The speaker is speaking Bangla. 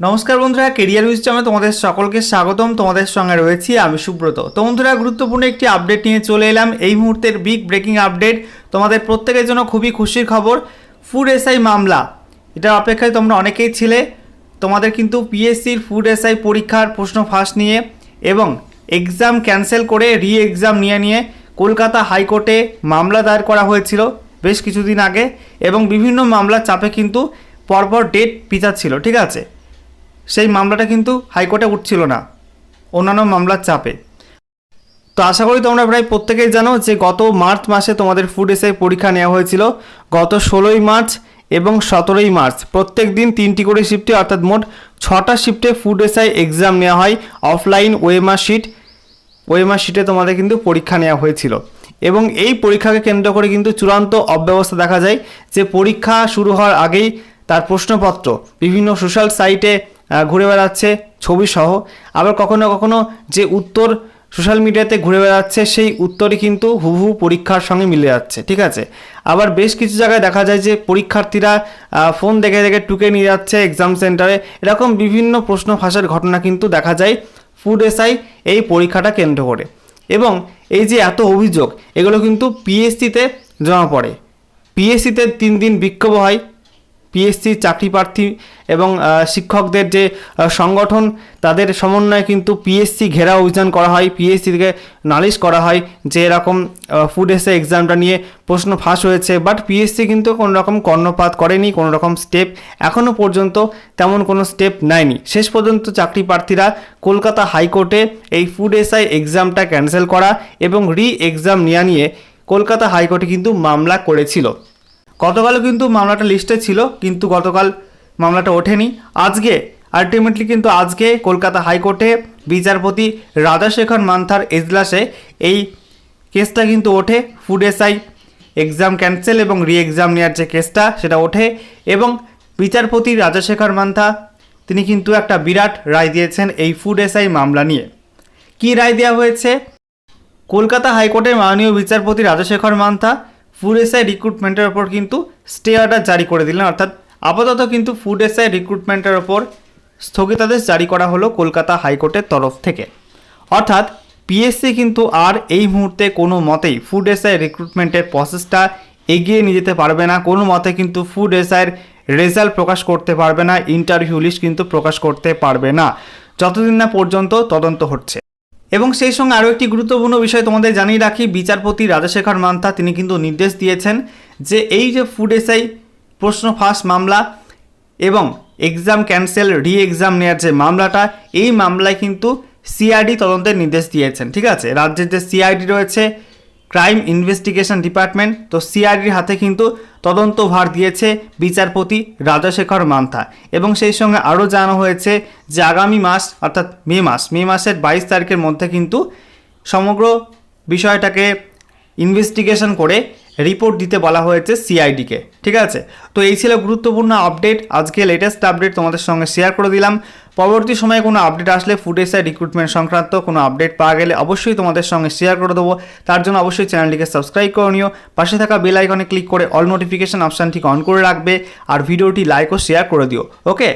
নমস্কার বন্ধুরা কেরিয়ার উইস্টামে তোমাদের সকলকে স্বাগতম। তোমাদের সঙ্গে রয়েছি আমি সুব্রত। তো বন্ধুরা, গুরুত্বপূর্ণ একটি আপডেট নিয়ে চলে এলাম। এই মুহূর্তের বিগ ব্রেকিং আপডেট তোমাদের প্রত্যেকের জন্য খুবই খুশির খবর ফুড এসআই মামলা। এটার অপেক্ষায় তোমরা অনেকেই ছিলে। তোমাদের কিন্তু পিএসসির ফুড এসআই পরীক্ষার প্রশ্ন ফাঁস নিয়ে এবং এক্সাম ক্যান্সেল করে রি এক্সাম নিয়ে নিয়ে কলকাতা হাইকোর্টে মামলা দায়ের করা হয়েছিল বেশ কিছুদিন আগে এবং বিভিন্ন মামলার চাপে কিন্তু পরপর ডেট পিছাচ্ছিল ঠিক আছে? সেই মামলাটা কিন্তু হাইকোর্টে উঠছিল না, অন্যান্য মামলার চাপে। তো আশা করি তোমরা প্রায় প্রত্যেকেই জানো যে গত মার্চ মাসে তোমাদের ফুড এসআই পরীক্ষা নেওয়া হয়েছিল। গত ষোলোই মার্চ এবং সতেরোই মার্চ, প্রত্যেক দিন তিনটি করে শিফটে অর্থাৎ মোট ছটা শিফটে ফুড এসআই এক্সাম নেওয়া হয় অফলাইন ওয়েমার শিট ওয়েমার শিটে তোমাদের কিন্তু পরীক্ষা নেওয়া হয়েছিল। এবং এই পরীক্ষাকে কেন্দ্র করে কিন্তু চূড়ান্ত অব্যবস্থা দেখা যায় যে পরীক্ষা শুরু হওয়ার আগেই তার প্রশ্নপত্র, বিভিন্ন সোশ্যাল সাইটে ঘুরে বেড়াচ্ছে ছবি সহ। আবার কখনো কখনো যে উত্তর সোশ্যাল মিডিয়াতে ঘুরে বেড়াচ্ছে, সেই উত্তরই কিন্তু হুবহু পরীক্ষার সঙ্গে মিলে যাচ্ছে, ঠিক আছে? আবার বেশ কিছু জায়গায় দেখা যায় যে পরীক্ষার্থীরা ফোন দেখে দেখে টুকে নিয়ে যাচ্ছে এক্সাম সেন্টারে এরকম বিভিন্ন প্রশ্ন ফাঁসের ঘটনা কিন্তু দেখা যায় ফুড এসআই এই পরীক্ষাটা কেন্দ্র করে। এবং এই যে এত অভিযোগ, এগুলো কিন্তু পিএসসিতে জমা পড়ে। পিএসসিতে তিন দিন বিক্ষোভ হয় পিএসসি চাকরি প্রার্থী এবং শিক্ষকদের যে সংগঠন, তাদের সমন্বয়ে কিন্তু পিএসসি ঘেরা অভিযান করা হয়। পিএসসি থেকে নালিশ করা হয় যে, এরকম ফুড এসে এক্সামটা নিয়ে প্রশ্ন ফাঁস হয়েছে। বাট পিএসসি কিন্তু কোনো রকম কর্ণপাত করেনি কোনো রকম স্টেপ এখনও পর্যন্ত তেমন কোনো স্টেপ নেয়নি। শেষ পর্যন্ত চাকরি প্রার্থীরা কলকাতা হাইকোর্টে এই ফুড এসআই এক্সামটা ক্যান্সেল করা এবং রি এক্সাম নেওয়া নিয়ে কলকাতা হাইকোর্টে কিন্তু মামলা করেছিল। গতকালও কিন্তু মামলাটা লিস্টে ছিল, কিন্তু গতকাল মামলাটা ওঠেনি। আজকে আলটিমেটলি কিন্তু আজকে কলকাতা হাইকোর্টে বিচারপতি রাধাশেখর মান্থার এজলাসে এই কেসটা কিন্তু ওঠে। ফুড এসআই এক্সাম ক্যান্সেল এবং রি এক্সাম নেওয়ার যে কেসটা, সেটা ওঠে এবং বিচারপতি রাজাশেখর মান্থা, তিনি কিন্তু একটা বিরাট রায় দিয়েছেন এই ফুড এসআই মামলা নিয়ে। কী রায় দেওয়া হয়েছে? কলকাতা হাইকোর্টের মাননীয় বিচারপতি রাজশেখর মান্থা ফুড এসআই রিক্রুটমেন্টের ওপর কিন্তু স্টে অর্ডার জারি করে দিলেন। অর্থাৎ আপাতত কিন্তু ফুড এসআই রিক্রুটমেন্টের ওপর স্থগিতাদেশ জারি করা হলো কলকাতা হাইকোর্টের তরফ থেকে। অর্থাৎ পিএসসি কিন্তু আর এই মুহূর্তে কোনো মতেই ফুড এসআই রিক্রুটমেন্টের প্রসেসটা এগিয়ে নিয়ে যেতে পারবে না। কোনো মতে কিন্তু ফুড এসআইয়ের রেজাল্ট প্রকাশ করতে পারবে না। ইন্টারভিউ লিস্ট কিন্তু প্রকাশ করতে পারবে না। যতদিন না পর্যন্ত তদন্ত হচ্ছে। এবং সেই সঙ্গে আরও একটি গুরুত্বপূর্ণ বিষয় তোমাদের জানিয়ে রাখি, বিচারপতি রাজাশেখর মান্থা তিনি কিন্তু নির্দেশ দিয়েছেন যে এই যে ফুড এসআই প্রশ্ন ফাঁস মামলা এবং এক্সাম ক্যান্সেল রি এক্সাম নেওয়ার যে মামলাটা, এই মামলায় কিন্তু সিআইডি তদন্তের নির্দেশ দিয়েছেন, ঠিক আছে? রাজ্যের যে সিআইডি রয়েছে, ক্রাইম ইনভেস্টিগেশন ডিপার্টমেন্ট, তো সিআইডির হাতে কিন্তু তদন্ত ভার দিয়েছে বিচারপতি রাজাশেখর মান্থা এবং সেই সঙ্গে আরও জানানো হয়েছে যে আগামী মাস, অর্থাৎ মে মাস, মে মাসের বাইশ তারিখের মধ্যে কিন্তু সমগ্র বিষয়টাকে ইনভেস্টিগেশন করে রিপোর্ট দিতে বলা হয়েছে সিআইডিকে ঠিক আছে? তো এই ছিল গুরুত্বপূর্ণ আপডেট আজকে লেটেস্ট আপডেট তোমাদের সঙ্গে শেয়ার করে দিলাম। পরবর্তী সময়ে কোনো আপডেট আসলে ফুড এসআই রিক্রুটমেন্ট সংক্রান্ত কোনো আপডেট পাওয়া গেলে অবশ্যই তোমাদের সঙ্গে শেয়ার করে দেবো। তার জন্য অবশ্যই চ্যানেলটিকে সাবস্ক্রাইব করে নিও। পাশে থাকা বেল আইকনে ক্লিক করে অল নোটিফিকেশান অপশানটিকে অন করে রাখবে। আর ভিডিওটি লাইক ও শেয়ার করে দিও। ওকে